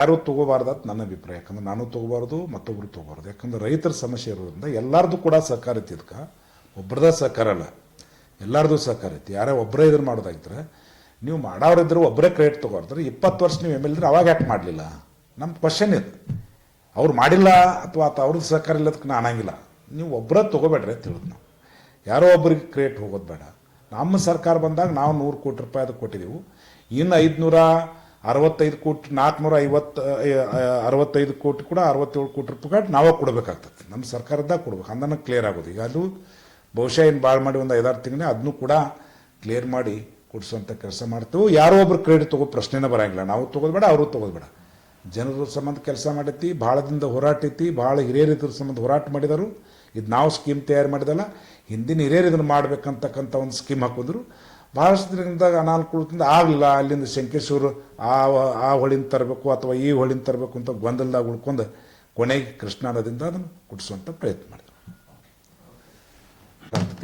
ಯಾರೂ ತಗೋಬಾರ್ದು ಅಂತ ನನ್ನ ಅಭಿಪ್ರಾಯ. ಯಾಕಂದ್ರೆ ನಾನು ತಗೋಬಾರ್ದು, ಮತ್ತೊಬ್ರು ತಗೋಬಾರ್ದು. ಯಾಕಂದ್ರೆ ರೈತರ ಸಮಸ್ಯೆ ಇರೋದ್ರಿಂದ ಎಲ್ಲಾರ್ದು ಕೂಡ ಸಹಕಾರ ಐತಿ ಇದಕ್ಕೆ. ಒಬ್ಬರದ ಸಹಕಾರ ಅಲ್ಲ, ಎಲ್ಲಾರ್ದು ಸಹಕಾರ ಐತಿ. ಯಾರೇ ಒಬ್ಬರೇ ಇದ್ರ ಮಾಡೋದಾಗಿದ್ರೆ ನೀವು ಮಾಡೋರಿದ್ರೆ ಒಬ್ಬರೇ ಕ್ರೆಡಿಟ್ ತಗೋರ್ತಾರೆ ಇಪ್ಪತ್ತು ವರ್ಷ ನೀವು ಎಂ ಎಲ್ ಇದ್ರೆ ಅವಾಗ ಯಾಕೆ ಮಾಡಲಿಲ್ಲ. ನಮ್ಮ ಕ್ವಶನ್ ಇದು. ಅವ್ರು ಮಾಡಿಲ್ಲ ಅಥವಾ ಅವ್ರದ್ದು ಸಹಕಾರ ಇಲ್ಲದಕ್ಕೆ ನಾನು ಅನ್ನಂಗಿಲ್ಲ ನೀವು ಒಬ್ಬರೇ ತೊಗೋಬೇಡ್ರಿ ಅಂತ ಹೇಳಿದ್ ನಾವು. ಯಾರೋ ಒಬ್ಬರಿಗೆ ಕ್ರಿಯೇಟ್ ಹೋಗೋದು ಬೇಡ. ನಮ್ಮ ಸರ್ಕಾರ ಬಂದಾಗ ನಾವು ನೂರು ಕೋಟಿ ರೂಪಾಯಿ ಅದಕ್ಕೆ ಕೊಟ್ಟಿದ್ದೆವು ಇನ್ನು ಐದುನೂರ ಅರವತ್ತೈದು ಕೋಟಿ ನಾಲ್ಕುನೂರ ಐವತ್ತು ಅರವತ್ತೈದು ಕೋಟಿ ಕೂಡ ಅರವತ್ತೇಳು ಕೋಟಿ ರೂಪಾಯಿ ನಾವೇ ಕೊಡಬೇಕಾಗ್ತದೆ. ನಮ್ಮ ಸರ್ಕಾರದಾಗ ಕೊಡ್ಬೇಕು. ಅಂದನ ಕ್ಲಿಯರ್ ಆಗೋದು. ಈಗ ಅದು ಬಹುಶಃ ಏನು ಭಾಳ ಮಾಡಿ ಒಂದು ಐದಾರು ತಿಂಗಳೇ ಅದನ್ನು ಕೂಡ ಕ್ಲಿಯರ್ ಮಾಡಿ ಕೊಡಿಸುವಂಥ ಕೆಲಸ ಮಾಡ್ತೇವೆ. ಯಾರೋ ಒಬ್ರು ಕ್ರೆಡಿಟ್ ತಗೋ ಪ್ರಶ್ನೆನೇ ಬರಂಗಿಲ್ಲ. ನಾವು ತಗೋದು ಬೇಡ ಅವರು ತಗೋದು ಬೇಡ ಜನರ ಸಂಬಂಧ ಕೆಲಸ ಮಾಡೈತಿ, ಭಾಳದಿಂದ ಹೋರಾಟ ಐತಿ ಭಾಳ ಹಿರಿಯರಿದ್ರ ಸಂಬಂಧ ಹೋರಾಟ ಮಾಡಿದರು. ಇದು ನಾವು ಸ್ಕೀಮ್ ತಯಾರು ಮಾಡಿದಲ್ಲ, ಹಿಂದಿನ ಹಿರಿಯರು ಇದನ್ನು ಮಾಡಬೇಕಂತಕ್ಕಂಥ ಒಂದು ಸ್ಕೀಮ್ ಹಾಕಿದ್ರು. ಭಾಳಷ್ಟು ದಿನದಾಗ ಅನಾನುಕೂಲದಿಂದ ಆಗಲಿಲ್ಲ, ಅಲ್ಲಿಂದ ಶಂಕೇಶ್ವರು ಆ ಆ ಹೊಳಿನ ತರಬೇಕು ಅಥವಾ ಈ ಹೊಳಿನ ತರಬೇಕು ಅಂತ ಗೊಂದಲದಾಗ ಉಳ್ಕೊಂಡು ಕೊನೆಗೆ ಕೃಷ್ಣಾ ನದಿಯಿಂದ ಅದನ್ನು ಕುಡಿಸುವಂಥ ಪ್ರಯತ್ನ ಮಾಡಿದರು.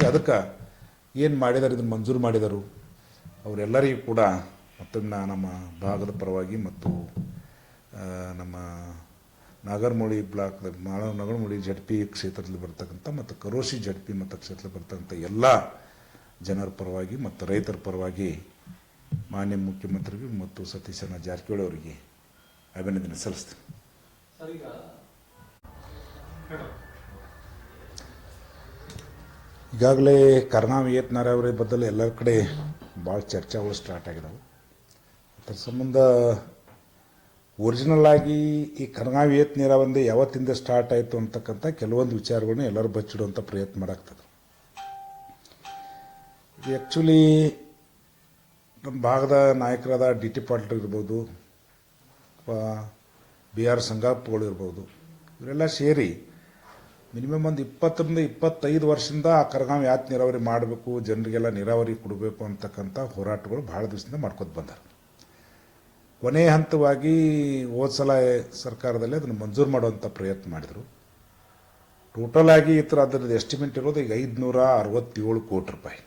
ಅದಕ್ಕೆ ಏನು ಮಾಡಿದಾರೆ, ಇದನ್ನು ಮಂಜೂರು ಮಾಡಿದರು, ಅವರೆಲ್ಲರಿಗೂ ಕೂಡ ಮತ್ತೊಮ್ಮೆ ನಮ್ಮ ಭಾಗದ ಪರವಾಗಿ ಮತ್ತು ನಮ್ಮ ನಾಗರಮೂಳಿ ಬ್ಲಾಕ್ ಮಾಳ ನಗರಮೂಳಿ ಜಡ್ ಪಿ ಕ್ಷೇತ್ರದಲ್ಲಿ ಬರ್ತಕ್ಕಂಥ ಮತ್ತು ಕರೋಶಿ ಜಡ್ಪಿ ಮತ್ತು ಕ್ಷೇತ್ರದಲ್ಲಿ ಬರ್ತಕ್ಕಂಥ ಎಲ್ಲ ಜನರ ಪರವಾಗಿ ಮತ್ತು ರೈತರ ಪರವಾಗಿ ಮಾನ್ಯ ಮುಖ್ಯಮಂತ್ರಿಗಳು ಮತ್ತು ಸತೀಶಣ್ಣ ಜಾರಕಿಹೊಳಿ ಅವರಿಗೆ ಅಭಿನಂದನೆ ಸಲ್ಲಿಸ್ತೀನಿ. ಈಗಾಗಲೇ ಕರ್ನಾ ಅವರ ಬದಲು ಎಲ್ಲರ ಕಡೆ ಭಾಳ ಚರ್ಚೆಗಳು ಸ್ಟಾರ್ಟ್ ಆಗಿದಾವೆ. ಅದ್ರ ಸಂಬಂಧ ಒರಿಜಿನಲ್ ಆಗಿ ಈ ಕನಗಾವಿ ಏತ್ ನೀರಾವರಿ ಯಾವತ್ತಿಂದ ಸ್ಟಾರ್ಟ್ ಆಯಿತು ಅಂತಕ್ಕಂಥ ಕೆಲವೊಂದು ವಿಚಾರಗಳನ್ನ ಎಲ್ಲರೂ ಬಚ್ಚಿಡುವಂಥ ಪ್ರಯತ್ನ ಮಾಡಾಗ್ತದೆ. ಇದು ಆ್ಯಕ್ಚುಲಿ ನಮ್ಮ ಭಾಗದ ನಾಯಕರಾದ ಡಿ ಟಿ ಪಾಟೀಲ್ ಇರ್ಬೋದು, ಅಥವಾ ಬಿ ಆರ್ ಸಂಗಾಪಗಳು ಇರ್ಬೋದು, ಇವರೆಲ್ಲ ಸೇರಿ ಮಿನಿಮಮ್ ಒಂದು ಇಪ್ಪತ್ತರಿಂದ ಇಪ್ಪತ್ತೈದು ವರ್ಷದಿಂದ ಆ ಕರಗಾಂವ್ ಯಾತ್ ನೀರಾವರಿ ಮಾಡಬೇಕು, ಜನರಿಗೆಲ್ಲ ನೀರಾವರಿ ಕೊಡಬೇಕು ಅಂತಕ್ಕಂಥ ಹೋರಾಟಗಳು ಭಾಳ ದಿವಸದಿಂದ ಮಾಡ್ಕೊತ ಬಂದಾರೆ. ಕೊನೆ ಹಂತವಾಗಿ ಹೋದ ಸಲ ಸರ್ಕಾರದಲ್ಲಿ ಅದನ್ನು ಮಂಜೂರು ಮಾಡುವಂಥ ಪ್ರಯತ್ನ ಮಾಡಿದರು. ಟೋಟಲ್ ಆಗಿ ಈ ಥರ ಅದರದ್ದು ಎಸ್ಟಿಮೇಟ್ ಇರೋದು ಈಗ ಐದುನೂರ ಅರವತ್ತೇಳು ಕೋಟಿ ರೂಪಾಯಿ.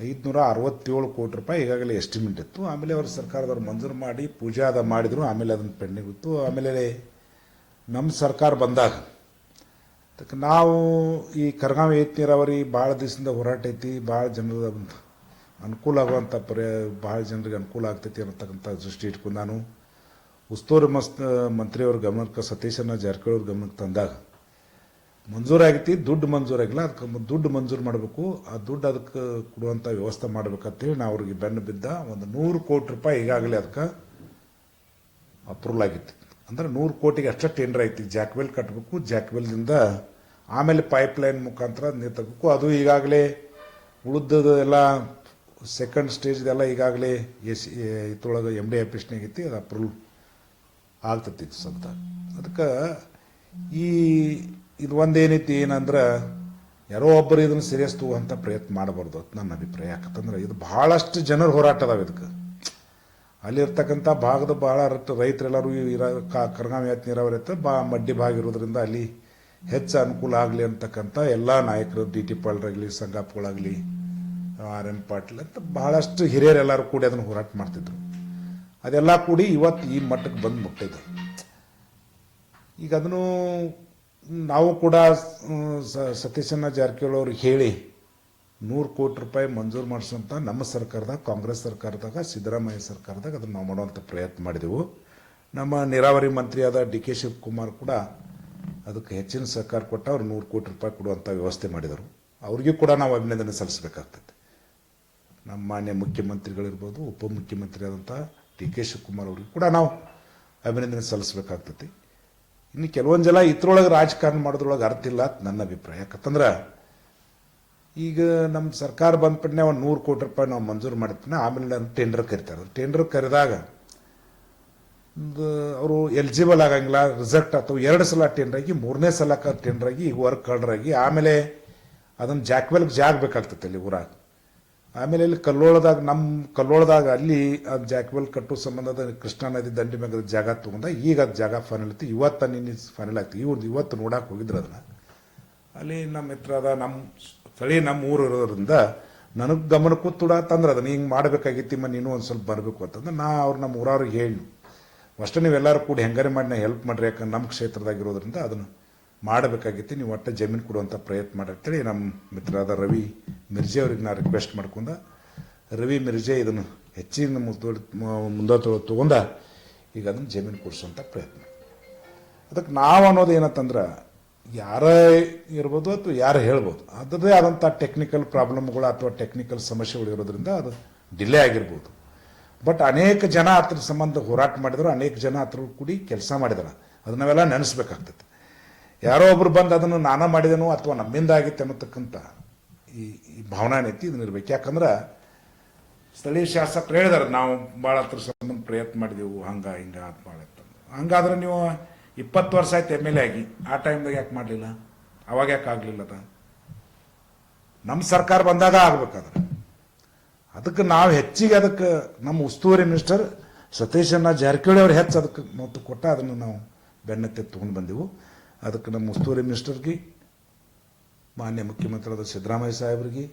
ಐದುನೂರ ಅರವತ್ತೇಳು ಕೋಟಿ ರೂಪಾಯಿ ಈಗಾಗಲೇ ಎಸ್ಟಿಮೇಟ್ ಇತ್ತು. ಆಮೇಲೆ ಅವರು ಸರ್ಕಾರದವ್ರು ಮಂಜೂರು ಮಾಡಿ ಪೂಜಾ ಅದ ಮಾಡಿದರು. ಆಮೇಲೆ ಅದನ್ನು ಪೆಂಡಿಂಗ್ ಇತ್ತು. ಆಮೇಲೆ ನಮ್ಮ ಸರ್ಕಾರ ಬಂದಾಗ ನಾವು ಈ ಕರ್ಗಾವ್ ಏತ್ ನೀರಾವರಿ ಭಾಳ ದಿವಸದಿಂದ ಹೋರಾಟ ಐತಿ, ಭಾಳ ಜನರ ಅನುಕೂಲ ಆಗುವಂಥ ಪರ್ಯ ಭಾಳ ಜನರಿಗೆ ಅನುಕೂಲ ಆಗ್ತೈತಿ ಅನ್ನತಕ್ಕಂಥ ದೃಷ್ಟಿ ಇಟ್ಕೊಂಡು ನಾನು ಉಸ್ತುವಾರಿ ಮಸ್ತ್ ಮಂತ್ರಿಯವ್ರ ಗಮನಕ್ಕೆ ಸತೀಶನ ಜಾರಕಿಹೊಳಿ ಗಮನಕ್ಕೆ ತಂದಾಗ, ಮಂಜೂರಾಗಿತಿ, ದುಡ್ಡು ಮಂಜೂರಾಗಿಲ್ಲ, ಅದಕ್ಕೆ ದುಡ್ಡು ಮಂಜೂರು ಮಾಡಬೇಕು, ಆ ದುಡ್ಡು ಅದಕ್ಕೆ ಕೊಡುವಂಥ ವ್ಯವಸ್ಥೆ ಮಾಡ್ಬೇಕಂತೇಳಿ ನಾವು ಅವ್ರಿಗೆ ಬೆನ್ನು ಬಿದ್ದ ಒಂದು ನೂರು ಕೋಟಿ ರೂಪಾಯಿ ಈಗಾಗಲೇ ಅದಕ್ಕೆ ಅಪ್ರೂವಲ್ ಆಗಿತ್ತು. ಅಂದ್ರೆ ನೂರು ಕೋಟಿಗೆ ಅಷ್ಟೇ ಟೆಂಡರ್ ಐತಿ, ಜಾಕ್ವೆಲ್ ಕಟ್ಟಬೇಕು ಜಾಕ್ವೆಲ್ದಿಂದ ಆಮೇಲೆ ಪೈಪ್ ಲೈನ್ ಮುಖಾಂತರ ನೀರು ತಗೋಬೇಕು, ಅದು ಈಗಾಗಲೇ ಉಳಿದದ್ದು ಎಲ್ಲ ಸೆಕೆಂಡ್ ಸ್ಟೇಜ್ದೆಲ್ಲ ಈಗಾಗಲೇ ಎಸ್ ಇದ್ರೊಳಗೆ ಎಂ ಡಿ ಆಫೀಸ್ನಾಗ ಐತಿ ಅದು ಅಪ್ರೂವ್ ಆಗ್ತತಿತ್ತು ಸ್ವಂತ ಅದಕ್ಕೆ ಈ ಇದು ಒಂದೇನೈತಿ ಏನಂದ್ರೆ, ಯಾರೋ ಒಬ್ಬರು ಇದನ್ನು ಸೀರಿಯಸ್ ತಗೋಂಥ ಪ್ರಯತ್ನ ಮಾಡಬಾರ್ದು ಅಂತ ನನ್ನ ಅಭಿಪ್ರಾಯ. ಯಾಕಂತಂದ್ರೆ ಇದು ಭಾಳಷ್ಟು ಜನರ ಹೋರಾಟ ಅದಾವೆ ಇದಕ್ಕೆ. ಅಲ್ಲಿರ್ತಕ್ಕಂಥ ಭಾಗದ ಭಾಳ ರೈತ- ರೈತರೆಲ್ಲರೂ ಇರ ಕಾ ಯಾತ್ ನೀರಾವರಿ ಇರ್ತದೆ ಬಾ, ಮಡ್ಡಿ ಭಾಗ ಇರೋದ್ರಿಂದ ಅಲ್ಲಿ ಹೆಚ್ಚು ಅನುಕೂಲ ಆಗಲಿ ಅಂತಕ್ಕಂಥ ಎಲ್ಲ ನಾಯಕರು ಡಿ ಟಿ ಪಾಲ್ರಾಗಲಿ ಸಂಗಾಪಗಳಾಗಲಿ ಆರ್ ಎಂ ಪಾಟೀಲ್ ಅಂತ ಬಹಳಷ್ಟು ಹಿರಿಯರೆಲ್ಲರೂ ಕೂಡಿ ಅದನ್ನು ಹೋರಾಟ ಮಾಡ್ತಿದ್ರು. ಅದೆಲ್ಲ ಕೂಡಿ ಇವತ್ತು ಈ ಮಟ್ಟಕ್ಕೆ ಬಂದು ಮುಟ್ಟಿದ್ರು ಈಗ ಅದನ್ನು ನಾವು ಕೂಡ ಸತೀಶನ ಜಾರಕಿಹೊಳಿ ಅವ್ರಿಗೆ ಹೇಳಿ ನೂರು ಕೋಟಿ ರೂಪಾಯಿ ಮಂಜೂರು ಮಾಡಿಸೋಂಥ ನಮ್ಮ ಸರ್ಕಾರದಾಗ, ಕಾಂಗ್ರೆಸ್ ಸರ್ಕಾರದಾಗ, ಸಿದ್ದರಾಮಯ್ಯ ಸರ್ಕಾರದಾಗ ಅದನ್ನು ನಾವು ಮಾಡುವಂಥ ಪ್ರಯತ್ನ ಮಾಡಿದೆವು. ನಮ್ಮ ನೀರಾವರಿ ಮಂತ್ರಿಯಾದ ಡಿ ಕೆ ಶಿವಕುಮಾರ್ ಕೂಡ ಅದಕ್ಕೆ ಹೆಚ್ಚಿನ ಸಹಕಾರ ಕೊಟ್ಟು ಅವ್ರು ನೂರು ಕೋಟಿ ರೂಪಾಯಿ ಕೊಡುವಂಥ ವ್ಯವಸ್ಥೆ ಮಾಡಿದರು. ಅವ್ರಿಗೂ ಕೂಡ ನಾವು ಅಭಿನಂದನೆ ಸಲ್ಲಿಸಬೇಕಾಗ್ತದೆ ನಮ್ಮ ಮಾನ್ಯ ಮುಖ್ಯಮಂತ್ರಿಗಳಿರ್ಬೋದು ಉಪಮುಖ್ಯಮಂತ್ರಿ ಆದಂಥ ಡಿ ಕೆ ಶಿವಕುಮಾರ್ ಅವ್ರಿಗೆ ಕೂಡ ನಾವು ಅಭಿನಂದನೆ ಸಲ್ಲಿಸಬೇಕಾಗ್ತೈತಿ. ಇನ್ನು ಕೆಲವೊಂದು ಜನ ಇದ್ರೊಳಗೆ ರಾಜಕಾರಣ ಮಾಡೋದ್ರೊಳಗೆ ಅರ್ಥ ಇಲ್ಲ ಅಂತ ನನ್ನ ಅಭಿಪ್ರಾಯ. ಯಾಕಂತಂದ್ರೆ ಈಗ ನಮ್ಮ ಸರ್ಕಾರ ಬಂದ್ಬಿಟ್ಟನೆ ಒಂದು ನೂರು ಕೋಟಿ ರೂಪಾಯಿ ನಾವು ಮಂಜೂರು ಮಾಡ್ತೀನಿ ಆಮೇಲೆ ಟೆಂಡರ್ ಕರಿತಾರೆ. ಟೆಂಡರ್ ಕರೆದಾಗ ಒಂದು ಅವರು ಎಲಿಜಿಬಲ್ ಆಗಂಗಿಲ್ಲ ರಿಸಲ್ಟ್ ಅಥವಾ ಎರಡು ಸಲ ಟೆಂಡರ್ ಆಗಿ, ಮೂರನೇ ಸಲ ಟೆಂಡರ್ ಆಗಿ, ಈಗ ವರ್ಕ್ ಆರ್ಡರ್ ಆಮೇಲೆ ಅದನ್ನು ಜಾಕ್ವೆಲ್ಗೆ ಜಾಗ ಬೇಕಾಗ್ತೈತೆ ಅಲ್ಲಿ ಊರಾಗ. ಆಮೇಲೆ ಇಲ್ಲಿ ಕಲ್ಲೋಳದಾಗ ನಮ್ಮ ಕಲ್ಲೋಳದಾಗ ಅಲ್ಲಿ ಅದು ಜಾಕ್ವೆಲ್ ಕಟ್ಟೋ ಸಂಬಂಧದ ಕೃಷ್ಣಾ ನದಿ ದಂಡಿ ಮ್ಯಾಗ ಜಾಗ ತೊಗೊಂಡ, ಈಗ ಅದು ಜಾಗ ಫೈನಲ್ ಐತಿ ಇವತ್ತು ನಿನ್ನೆ ಫೈನಲ್ ಆಗ್ತಿ ಇವ್ರದ್ದು ಇವತ್ತು ನೋಡಕ್ಕೆ ಹೋಗಿದ್ರು ಅದನ್ನು. ಅಲ್ಲಿ ನಮ್ಮ ಮಿತ್ರ ಅದ ನಮ್ಮ ಸ್ಥಳೀಯ ನಮ್ಮ ಊರು ಇರೋದ್ರಿಂದ ನನಗೆ ಗಮನಕ್ಕೂ ತುಡ ತಂದ್ರೆ ಅದನ್ನ ಹಿಂಗೆ ಮಾಡಬೇಕಾಗಿತ್ತಿಮ್ಮ ನೀನು ಒಂದು ಸ್ವಲ್ಪ ಬರಬೇಕು ಅಂತಂದ್ರೆ ನಾ ಅವ್ರು ನಮ್ಮ ಊರವ್ರಿಗೆ ಹೇಳಿ ಅಷ್ಟೇ ನೀವೆಲ್ಲರೂ ಕೂಡ ಹೆಂಗಾರೆ ಮಾಡಿ ನಾ ಹೆಲ್ಪ್ ಮಾಡ್ರಿ, ಯಾಕಂದ್ರೆ ನಮ್ಮ ಕ್ಷೇತ್ರದಾಗಿರೋದ್ರಿಂದ ಅದನ್ನು ಮಾಡಬೇಕಾಗಿತ್ತು. ನೀವು ಒಟ್ಟೆ ಜಮೀನು ಕೊಡುವಂಥ ಪ್ರಯತ್ನ ಮಾಡಿ ಅಂತೇಳಿ ನಮ್ಮ ಮಿತ್ರರಾದ ರವಿ. ಮಿರ್ಜೆ ಅವ್ರಿಗೆ ನಾ ರಿಕ್ವೆಸ್ಟ್ ಮಾಡ್ಕೊಂಡ, ರವಿ ಮಿರ್ಜೆ ಇದನ್ನು ಹೆಚ್ಚಿನ ಮುಂದೆ ತೊಗೊಂಡ, ಈಗ ಅದನ್ನು ಜಮೀನು ಕೊಡಿಸುವಂಥ ಪ್ರಯತ್ನ. ಅದಕ್ಕೆ ನಾವು ಅನ್ನೋದು ಏನಂತಂದ್ರೆ, ಯಾರೇ ಇರ್ಬೋದು ಅಥವಾ ಯಾರು ಹೇಳ್ಬೋದು ಅದರದೇ ಆದಂಥ ಟೆಕ್ನಿಕಲ್ ಪ್ರಾಬ್ಲಮ್ಗಳು ಅಥವಾ ಟೆಕ್ನಿಕಲ್ ಸಮಸ್ಯೆಗಳು ಇರೋದ್ರಿಂದ ಅದು ಡಿಲೇ ಆಗಿರ್ಬೋದು. ಬಟ್ ಅನೇಕ ಜನ ಅದ್ರ ಸಂಬಂಧ ಹೋರಾಟ ಮಾಡಿದ್ರು, ಅನೇಕ ಜನ ಅದ್ರ ಕೂಡಿ ಕೆಲಸ ಮಾಡಿದಾರ. ಅದು ನಾವೆಲ್ಲ ನೆನೆಸ್ಬೇಕಾಗ್ತದೆ ಯಾರೋ ಒಬ್ರು ಬಂದು ಅದನ್ನು ನಾನು ಮಾಡಿದೆನೋ ಅಥವಾ ನಮ್ಮಿಂದ ಆಗಿತ್ತು ಅನ್ನತಕ್ಕಂಥ ಈ ಈ ಭಾವನೆ ಏನೈತಿ ಇದನ್ನ ಇರ್ಬೇಕು ಯಾಕಂದ್ರೆ ಸ್ಥಳೀಯ ಶಾಸಕರು ಹೇಳಿದಾರೆ, ನಾವು ಭಾಳ ಹತ್ರ ಸಂಬಂಧ ಪ್ರಯತ್ನ ಮಾಡಿದೆವು, ಹಂಗೆ, ಹಿಂಗೆ ಅಂತ ಭಾಳ ಹಂಗಾದ್ರೆ ನೀವು ಇಪ್ಪತ್ತು ವರ್ಷ ಆಯ್ತು ಎಂ ಎಲ್ ಎ ಆಗಿ, ಆ ಟೈಮ್ದಾಗ ಯಾಕೆ ಮಾಡಲಿಲ್ಲ? ಅವಾಗ ಯಾಕೆ ಆಗಲಿಲ್ಲ ಅದ? ನಮ್ಮ ಸರ್ಕಾರ ಬಂದಾಗ ಆಗ್ಬೇಕಾದ್ರೆ. ಅದಕ್ಕೆ ನಾವು ಹೆಚ್ಚಿಗೆ ಅದಕ್ಕೆ ನಮ್ಮ ಉಸ್ತುವಾರಿ ಮಿನಿಸ್ಟರ್ ಸತೀಶನ್ನ ಜಾರಕಿಹೊಳಿ ಅವ್ರು ಹೆಚ್ಚು ಅದಕ್ಕೆ ಮತ್ತು ಕೊಟ್ಟ ಅದನ್ನು ನಾವು ಬೆನ್ನತ್ತೆ ತೊಗೊಂಡು ಬಂದೆವು. ಅದಕ್ಕೆ ನಮ್ಮ ಉಸ್ತುವಾರಿ ಮಿನಿಸ್ಟರ್ಗೆ ಮಾನ್ಯ ಮುಖ್ಯಮಂತ್ರಿಯಾದ ಸಿದ್ದರಾಮಯ್ಯ ಸಾಹೇಬರಿಗೆ,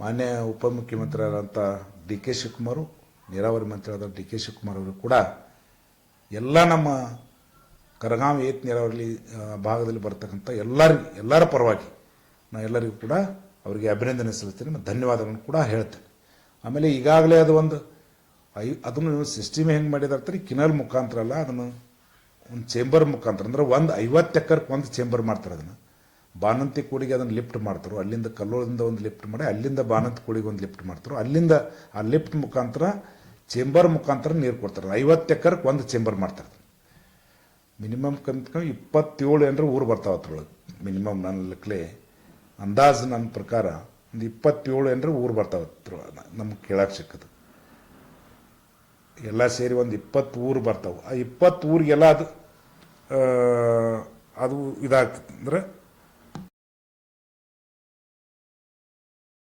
ಮಾನ್ಯ ಉಪಮುಖ್ಯಮಂತ್ರಿಯಾದಂಥ ಡಿ ಕೆ ಶಿವಕುಮಾರು, ನೀರಾವರಿ ಮಂತ್ರಿಯಾದ ಡಿ ಕೆ ಶಿವಕುಮಾರ್ ಅವರು ಕೂಡ ಎಲ್ಲ ನಮ್ಮ ಕರಗಾಂವ್ ಏತ್ ನೀರಾವರಿ ಭಾಗದಲ್ಲಿ ಬರ್ತಕ್ಕಂಥ ಎಲ್ಲರಿಗೂ, ಎಲ್ಲರ ಪರವಾಗಿ ನಾ ಎಲ್ಲರಿಗೂ ಕೂಡ ಅವರಿಗೆ ಅಭಿನಂದನೆ ಸಲ್ಲಿಸ್ತೀನಿ ಮತ್ತು ಧನ್ಯವಾದಗಳನ್ನು ಕೂಡ ಹೇಳ್ತೇನೆ. ಆಮೇಲೆ ಈಗಾಗಲೇ ಅದು ಒಂದು ಐ, ಅದನ್ನು ಸಿಸ್ಟಮ್ ಹೆಂಗೆ ಮಾಡಿದಾರ್ತಾರೆ ಕಿನಲ್ ಮುಖಾಂತರ ಅಲ್ಲ, ಅದನ್ನು ಒಂದು ಚೇಂಬರ್ ಮುಖಾಂತರ, ಅಂದ್ರೆ ಒಂದು ಐವತ್ತು ಎಕರ್ಗೆ ಒಂದು ಚೇಂಬರ್ ಮಾಡ್ತಾರೆ ಅದನ್ನು. ಬಾನಂತಿ ಕೂಡಿಗೆ ಅದನ್ನು ಲಿಫ್ಟ್ ಮಾಡ್ತಾರೆ, ಅಲ್ಲಿಂದ ಕಲ್ಲೋಳದಿಂದ ಒಂದು ಲಿಫ್ಟ್ ಮಾಡಿ, ಅಲ್ಲಿಂದ ಬಾನಂತಿ ಕೂಡಿಗೆ ಒಂದು ಲಿಫ್ಟ್ ಮಾಡ್ತಾರೆ, ಅಲ್ಲಿಂದ ಆ ಲಿಫ್ಟ್ ಮುಖಾಂತರ ಚೇಂಬರ್ ಮುಖಾಂತರ ನೀರು ಕೊಡ್ತಾರೆ. ಐವತ್ತು ಎಕರೆಗೆ ಒಂದು ಚೇಂಬರ್ ಮಾಡ್ತಾರೆ. ಮಿನಿಮಮ್ ಕಂತ ಇಪ್ಪತ್ತೇಳು ಏನರ ಊರು ಬರ್ತಾವೆ ಅದ್ರೊಳಗೆ. ಮಿನಿಮಮ್ ನನ್ನ ಲೆಕ್ಕಲೆ, ಅಂದಾಜು ನನ್ನ ಪ್ರಕಾರ ಒಂದು ಇಪ್ಪತ್ತೇಳು ಏನರ ಊರು ಬರ್ತಾವ ನಮ್ಗೆ ಕೇಳಕ್ಕೆ ಸಿಕ್ಕದು. ಎಲ್ಲ ಸೇರಿ ಒಂದು ಇಪ್ಪತ್ತು ಊರು ಬರ್ತಾವೆ. ಆ ಇಪ್ಪತ್ತು ಊರಿಗೆಲ್ಲ ಅದು ಅದು ಇದಾಗ್ತದೆ. ಅಂದ್ರೆ